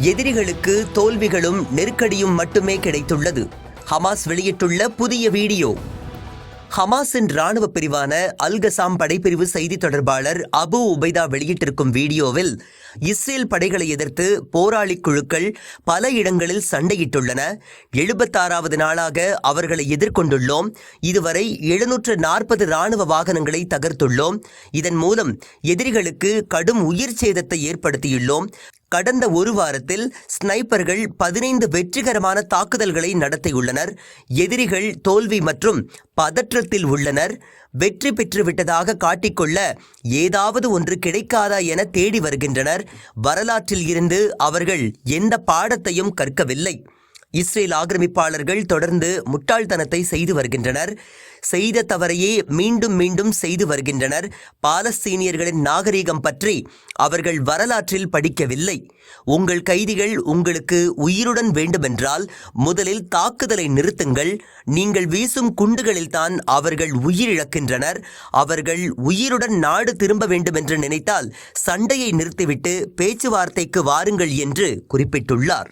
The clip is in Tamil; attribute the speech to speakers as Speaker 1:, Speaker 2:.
Speaker 1: எதிரிகளுக்கு தோல்விகளும் நெருக்கடியும் மட்டுமே கிடைத்துள்ளது. ஹமாஸ் வெளியிட்டுள்ள புதிய வீடியோ. ஹமாஸின் ராணுவ பிரிவான அல்கசாம் படைப்பிரிவு செய்தி தொடர்பாளர் அபு உபைதா வெளியிட்டிருக்கும் வீடியோவில் இஸ்ரேல் படைகளை எதிர்த்து போராளி குழுக்கள் பல இடங்களில் சண்டையிட்டுள்ளன. எழுபத்தாறாவது நாளாக அவர்களை எதிர்கொண்டுள்ளோம். இதுவரை எழுநூற்று நாற்பது ராணுவ வாகனங்களை தகர்த்துள்ளோம். இதன் மூலம் எதிரிகளுக்கு கடும் உயிர் சேதத்தை ஏற்படுத்தியுள்ளோம். கடந்த ஒரு வாரத்தில் ஸ்னைப்பர்கள் பதினைந்து வெற்றிகரமான தாக்குதல்களை நடத்தியுள்ளனர். எதிரிகள் தோல்வி மற்றும் பதற்றத்தில் உள்ளனர். வெற்றி பெற்றுவிட்டதாக காட்டிக்கொள்ள ஏதாவது ஒன்று கிடைக்காதா என தேடி வருகின்றனர். வரலாற்றில் இருந்து அவர்கள் எந்த பாடத்தையும் கற்கவில்லை. இஸ்ரேல் ஆக்கிரமிப்பாளர்கள் தொடர்ந்து முட்டாள்தனத்தை செய்து வருகின்றனர். செய்த தவறையே மீண்டும் மீண்டும் செய்து வருகின்றனர். பாலஸ்தீனியர்களின் நாகரீகம் பற்றி அவர்கள் வரலாற்றில் படிக்கவில்லை. உங்கள் கைதிகள் உங்களுக்கு உயிருடன் வேண்டுமென்றால் முதலில் தாக்குதலை நிறுத்துங்கள். நீங்கள் வீசும் குண்டுகளில்தான் அவர்கள் உயிரிழக்கின்றனர். அவர்கள் உயிருடன் நாடு திரும்ப வேண்டுமென்று நினைத்தால் சண்டையை நிறுத்திவிட்டு பேச்சுவார்த்தைக்கு வாருங்கள் என்று குறிப்பிட்டுள்ளார்.